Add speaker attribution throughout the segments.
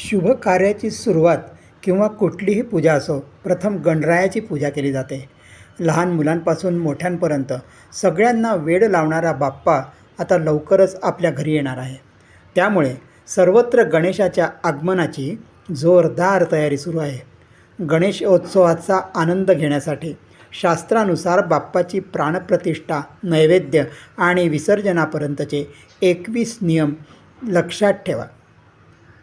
Speaker 1: शुभ कार्याची सुरुवात किंवा कुठलीही पूजा असो प्रथम गणरायाची पूजा केली जाते. लहान मुलांपासून मोठ्यांपर्यंत सगळ्यांना वेड लावणारा बाप्पा आता लवकरच आपल्या घरी येणार आहे. त्यामुळे सर्वत्र गणेशाच्या आगमनाची जोरदार तयारी सुरू आहे. गणेशोत्सवाचा आनंद घेण्यासाठी शास्त्रानुसार बाप्पाची प्राणप्रतिष्ठा नैवेद्य आणि विसर्जनापर्यंतचे एकवीस नियम लक्षात ठेवा.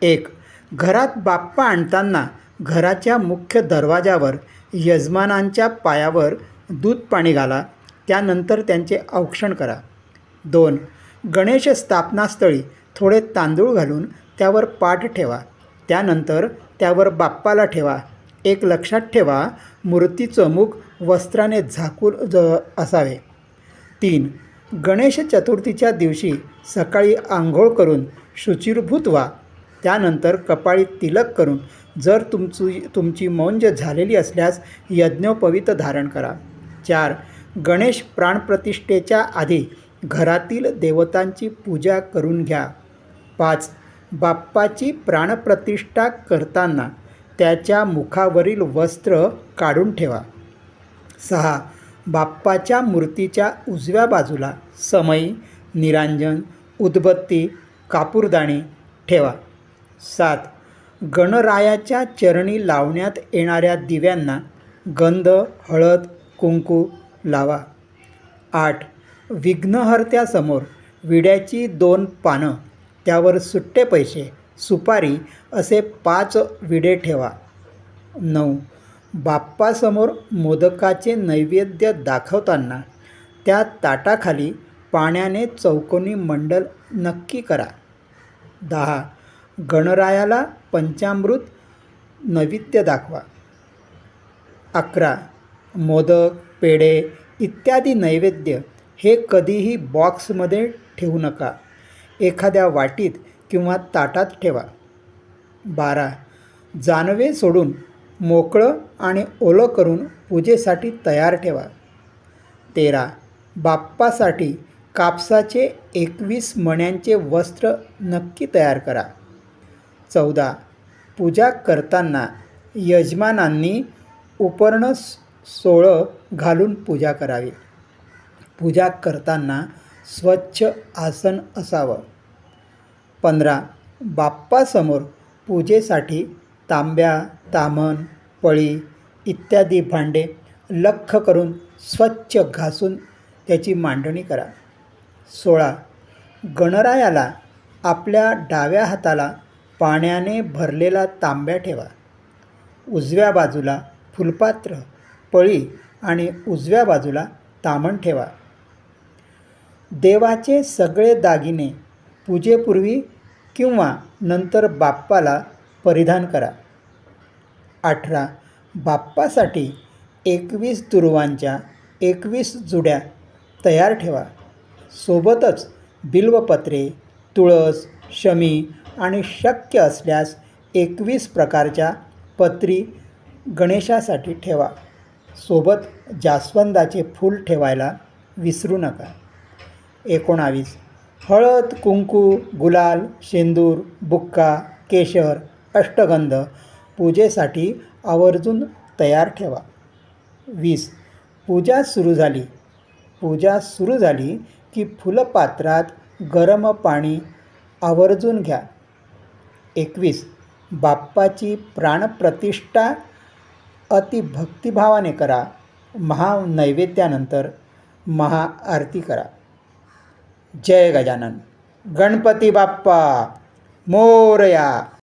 Speaker 1: एक घरात बाप्पा आणताना घराच्या मुख्य दरवाजावर यजमानांच्या पायावर दूध पाणी घाला त्यानंतर त्यांचे औक्षण करा. दोन गणेश स्थापनास्थळी थोडे तांदूळ घालून त्यावर पाठ ठेवा. त्यानंतर त्यावर बाप्पाला ठेवा. एक लक्षात ठेवा मूर्तीचं मुख वस्त्राने झाकून ज असावे. तीन गणेश चतुर्थीच्या दिवशी सकाळी आंघोळ करून शुचिरभूत व्हा. त्यानंतर कपाळी तिलक करून जर तुमची तुमची मौंज झालेली असल्यास यज्ञोपवीत धारण करा. चार गणेश प्राणप्रतिष्ठेच्या आधी घरातील देवतांची पूजा करून घ्या. पाच बाप्पाची प्राणप्रतिष्ठा करताना त्याच्या मुखावरील वस्त्र काढून ठेवा. सहा बाप्पाच्या मूर्तीच्या उजव्या बाजूला समई निरांजन उदबत्ती कापूरदाणी ठेवा. सात. गणरायाच्या चरणी लावण्यात येणाऱ्या दिव्यांना गंध हळद कुंकू लावा. आठ. विघ्नहर्त्यासमोर विड्याची दोन पानं त्यावर सुट्टे पैसे सुपारी असे पाच विडे ठेवा. नऊ. बाप्पासमोर मोदकाचे नैवेद्य दाखवताना त्या ताटाखाली पाण्याने चौकोनी मंडल नक्की करा. दहा. गणरायाला पंचामृत नैवेद्य दाखवा. अकरा. मोदक पेढे इत्यादी नैवेद्य हे कधीही बॉक्समध्ये ठेवू नका. एखाद्या वाटीत किंवा ताटात ठेवा. बारा. जानवे सोडून मोकळं आणि ओलं करून पूजेसाठी तयार ठेवा. तेरा. बाप्पासाठी कापसाचे एकवीस मण्यांचे वस्त्र नक्की तयार करा. चौदा. पूजा करताना यजमानांनी उपर्ण सोळं घालून पूजा करावी. पूजा करताना स्वच्छ आसन असावं. पंधरा. बाप्पासमोर पूजेसाठी तांब्या तामण पळी इत्यादी भांडे लख्ख करून स्वच्छ घासून त्याची मांडणी करा. सोळा. गणरायाला आपल्या डाव्या हाताला पाण्याने भरलेला तांब्या ठेवा. उजव्या बाजूला फुलपात्र पळी आणि उजव्या बाजूला तामण ठेवा. देवाचे सगळे दागिने पूजेपूर्वी किंवा नंतर बाप्पाला परिधान करा. अठरा बाप्पासाठी एकवीस दुर्वांच्या एकवीस जुड्या तयार ठेवा. सोबतच बिल्वपत्रे तुळस शमी आणि शक्य असल्यास एकवीस प्रकारच्या पत्री गणेशासाठी ठेवा. सोबत जास्वंदाचे फूल ठेवायला विसरू नका. एकोणावीस. हळद कुंकू गुलाल शेंदूर बुक्का केशर अष्टगंध पूजेसाठी आवर्जून तयार ठेवा. वीस. पूजा सुरू झाली. पूजा सुरू झाली की फुलपात्रात गरम पाणी आवर्जून घ्या. एकवीस. बाप्पाची प्राणप्रतिष्ठा अतिभक्तिभावाने करा. महानैवेद्यानंतर महाआरती करा. जय गजानन. गणपती बाप्पा. मोरया.